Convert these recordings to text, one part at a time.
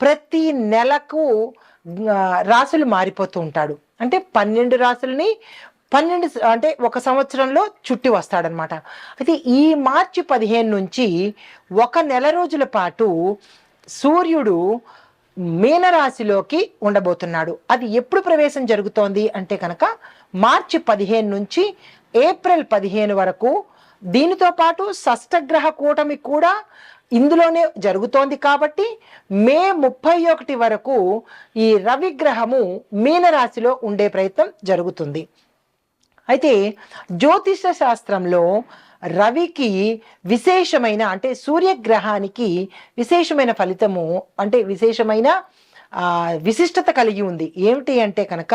ప్రతి నెలకు రాసులు మారిపోతూ ఉంటాడు. అంటే పన్నెండు రాసులని పన్నెండు అంటే ఒక సంవత్సరంలో చుట్టి వస్తాడనమాట. అయితే ఈ మార్చి పదిహేను నుంచి ఒక నెల రోజుల పాటు సూర్యుడు మీనరాశిలోకి ఉండబోతున్నాడు. అది ఎప్పుడు ప్రవేశం జరుగుతోంది అంటే కనుక మార్చి పదిహేను నుంచి ఏప్రిల్ పదిహేను వరకు దీనితో పాటు షష్టగ్రహ కూటమి కూడా ఇందులోనే జరుగుతోంది కాబట్టి మే ముప్పై ఒకటి వరకు ఈ రవిగ్రహము మీనరాశిలో ఉండే ప్రయత్నం జరుగుతుంది. అయితే జ్యోతిష శాస్త్రంలో రవికి విశేషమైన అంటే సూర్యగ్రహానికి విశేషమైన ఫలితము అంటే విశేషమైన విశిష్టత కలిగి ఉంది. ఏమిటి అంటే కనుక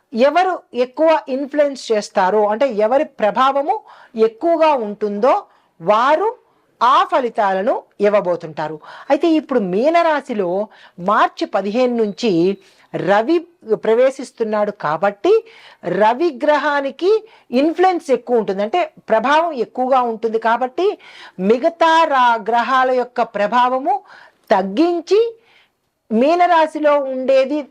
ఎవరు ఎక్కువ ఇన్ఫ్లుయెన్స్ చేస్తారో అంటే ఎవరి ప్రభావము ఎక్కువగా ఉంటుందో వారు ఆ ఫలితాలను ఇవ్వబోతుంటారు. అయితే ఇప్పుడు మీనరాశిలో మార్చి పదిహేను నుంచి రవి ప్రవేశిస్తున్నాడు కాబట్టి రవి గ్రహానికి ఇన్ఫ్లుయెన్స్ ఎక్కువ ఉంటుంది. అంటే ప్రభావం ఎక్కువగా ఉంటుంది కాబట్టి మిగతా రా గ్రహాల యొక్క ప్రభావము తగ్గించి మీనరాశిలో ఉండేది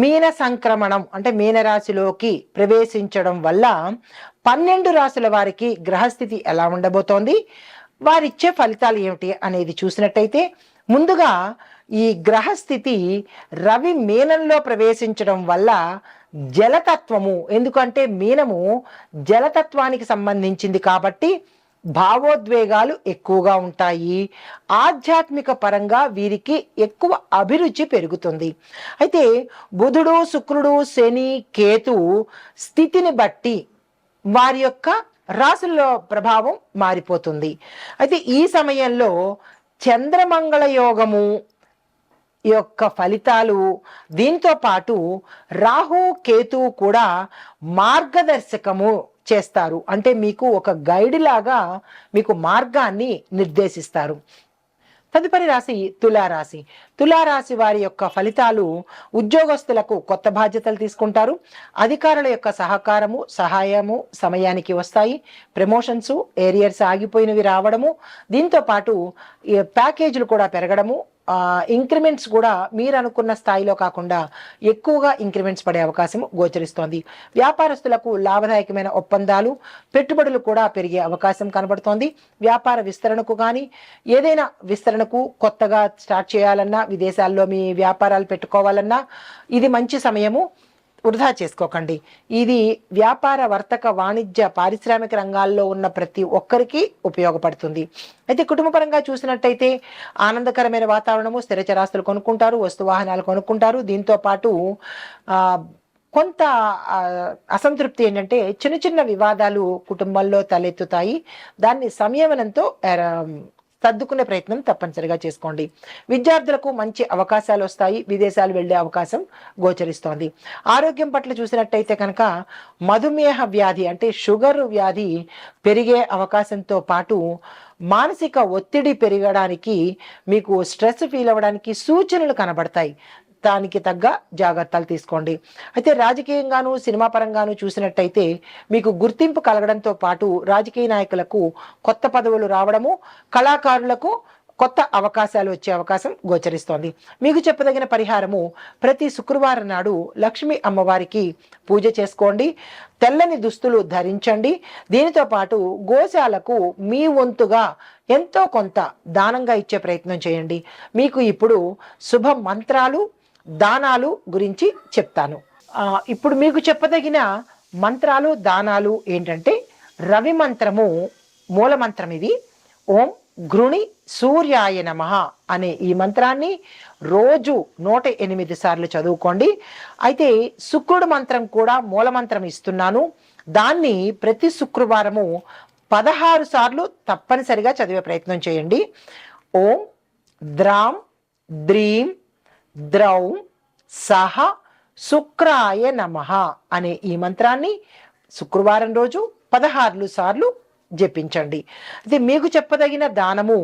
మీన సంక్రమణం అంటే మీనరాశిలోకి ప్రవేశించడం వల్ల పన్నెండు రాశుల వారికి గ్రహస్థితి ఎలా ఉండబోతోంది? వారిచ్చే ఫలితాలు ఏమిటి అనేది చూసినట్టయితే ముందుగా ఈ గ్రహస్థితి రవి మీనంలో ప్రవేశించడం వల్ల జలతత్వము. ఎందుకంటే మీనము జలతత్వానికి సంబంధించింది కాబట్టి భావోద్వేగాలు ఎక్కువగా ఉంటాయి. ఆధ్యాత్మిక పరంగా వీరికి ఎక్కువ అభిరుచి పెరుగుతుంది. అయితే బుధుడు శుక్రుడు శని కేతు స్థితిని బట్టి వారి యొక్క రాసుల్లో ప్రభావం మారిపోతుంది. అయితే ఈ సమయంలో చంద్రమంగళ యోగము యొక్క ఫలితాలు దీంతో పాటు రాహు కేతు కూడా మార్గదర్శకము చేస్తారు. అంటే మీకు ఒక గైడ్ లాగా మీకు మార్గాన్ని నిర్దేశిస్తారు. తదుపరి రాశి తులారాశి. తులారాశి వారి యొక్క ఫలితాలు ఉద్యోగస్తులకు కొత్త బాధ్యతలు తీసుకుంటారు. అధికారుల యొక్క సహకారము సహాయము సమయానికి వస్తాయి. ప్రమోషన్స్ ఏరియర్స్ ఆగిపోయినవి రావడము. దీంతో పాటు ప్యాకేజీలు కూడా పెరగడము. ఇంక్రిమెంట్స్ కూడా మీరు అనుకున్న స్థాయిలో కాకుండా ఎక్కువగా ఇంక్రిమెంట్స్ పడే అవకాశం గోచరిస్తోంది. వ్యాపారస్తులకు లాభదాయకమైన ఒప్పందాలు పెట్టుబడులు కూడా పెరిగే అవకాశం కనబడుతోంది. వ్యాపార విస్తరణకు కానీ ఏదైనా విస్తరణకు కొత్తగా స్టార్ట్ చేయాలన్నా విదేశాల్లో మీ వ్యాపారాలు పెట్టుకోవాలన్నా ఇది మంచి సమయము. వృధా చేసుకోకండి. ఇది వ్యాపార వర్తక వాణిజ్య పారిశ్రామిక రంగాల్లో ఉన్న ప్రతి ఒక్కరికి ఉపయోగపడుతుంది. అయితే కుటుంబపరంగా చూసినట్టయితే ఆనందకరమైన వాతావరణము స్థిరచరాస్తులు కొనుక్కుంటారు వస్తు వాహనాలు కొనుక్కుంటారు. దీంతో పాటు కొంత అసంతృప్తి ఏంటంటే చిన్న చిన్న వివాదాలు కుటుంబంలో తలెత్తుతాయి. దాన్ని సంయమనంతో సర్దుకునే ప్రయత్నం తప్పనిసరిగా చేసుకోండి. విద్యార్థులకు మంచి అవకాశాలు వస్తాయి. విదేశాలు వెళ్ళే అవకాశం గోచరిస్తోంది. ఆరోగ్యం పట్ల చూసినట్టయితే కనుక మధుమేహ వ్యాధి అంటే షుగర్ వ్యాధి పెరిగే అవకాశంతో పాటు మానసిక ఒత్తిడి పెరగడానికి మీకు స్ట్రెస్ ఫీల్ అవ్వడానికి సూచనలు కనబడతాయి. దానికి తగ్గ జాగ్రత్తలు తీసుకోండి. అయితే రాజకీయంగాను సినిమా పరంగాను చూసినట్టయితే మీకు గుర్తింపు కలగడంతో పాటు రాజకీయ నాయకులకు కొత్త పదవులు రావడము కళాకారులకు కొత్త అవకాశాలు వచ్చే అవకాశం గోచరిస్తోంది. మీకు చెప్పదగిన పరిహారము ప్రతి శుక్రవారం నాడు లక్ష్మీ అమ్మవారికి పూజ చేసుకోండి. తెల్లని దుస్తులు ధరించండి. దీనితో పాటు గోశాలకు మీ వంతుగా ఎంతో కొంత దానంగా ఇచ్చే ప్రయత్నం చేయండి. మీకు ఇప్పుడు శుభ మంత్రాలు దానాలు గురించి చెప్తాను. ఇప్పుడు మీకు చెప్పదగిన మంత్రాలు దానాలు ఏంటంటే రవి మంత్రము మూల మంత్రం ఇది. ఓం గృణి సూర్యాయ నమ అనే ఈ మంత్రాన్ని రోజు నూట ఎనిమిది సార్లు చదువుకోండి. అయితే శుక్రుడు మంత్రం కూడా మూల మంత్రం ఇస్తున్నాను. దాన్ని ప్రతి శుక్రవారము పదహారు సార్లు తప్పనిసరిగా చదివే ప్రయత్నం చేయండి. ఓం ద్రాం ద్రీం ద్రౌ సహ శుక్రాయ నమ అనే ఈ మంత్రాన్ని శుక్రవారం రోజు పదహారులు సార్లు జపించండి. అయితే మీకు చెప్పదగిన దానము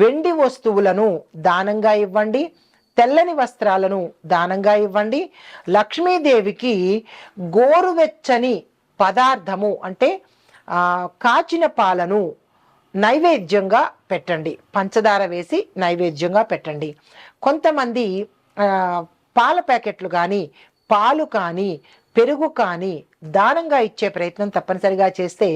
వెండి వస్తువులను దానంగా ఇవ్వండి తెల్లని వస్త్రాలను దానంగా ఇవ్వండి లక్ష్మీదేవికి గోరువెచ్చని పదార్థము అంటే కాచిన పాలను నైవేద్యంగా పెట్టండి. పంచదార వేసి నైవేద్యంగా పెట్టండి. కొంతమంది పాల ప్యాకెట్లు కానీ పాలు కానీ పెరుగు కానీ దానంగా ఇచ్చే ప్రయత్నం తప్పనిసరిగా చేస్తే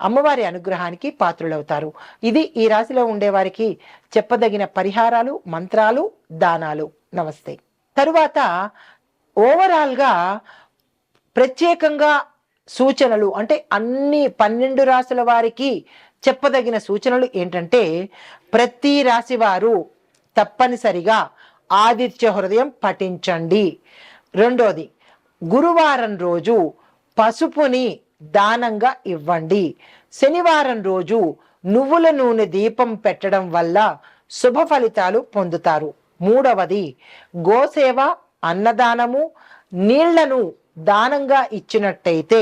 అమ్మవారి అనుగ్రహానికి పాత్రులవుతారు. ఇది ఈ రాశిలో ఉండేవారికి చెప్పదగిన పరిహారాలు మంత్రాలు దానాలు. నమస్తే. తరువాత ఓవరాల్గా ప్రత్యేకంగా సూచనలు అంటే అన్ని పన్నెండు రాసుల వారికి చెప్పదగిన సూచనలు ఏంటంటే ప్రతి రాశి వారు తప్పనిసరిగా ఆదిత్య హృదయం పఠించండి. రెండోది గురువారం రోజు పసుపుని దానంగా ఇవ్వండి. శనివారం రోజు నువ్వుల నూనె దీపం పెట్టడం వల్ల శుభ ఫలితాలు పొందుతారు. మూడవది గోసేవ అన్నదానము నీళ్ళను దానంగా ఇచ్చినట్టయితే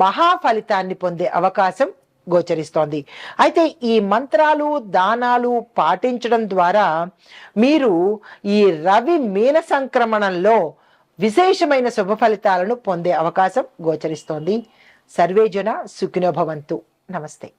మహా ఫలితాన్ని పొందే అవకాశం గోచరిస్తోంది. అయితే ఈ మంత్రాలు దానాలు పాటించడం ద్వారా మీరు ఈ రవి మీన సంక్రమణంలో విశేషమైన శుభ ఫలితాలను పొందే అవకాశం గోచరిస్తోంది. సర్వేజన సుఖినోభవంతు నమస్తే.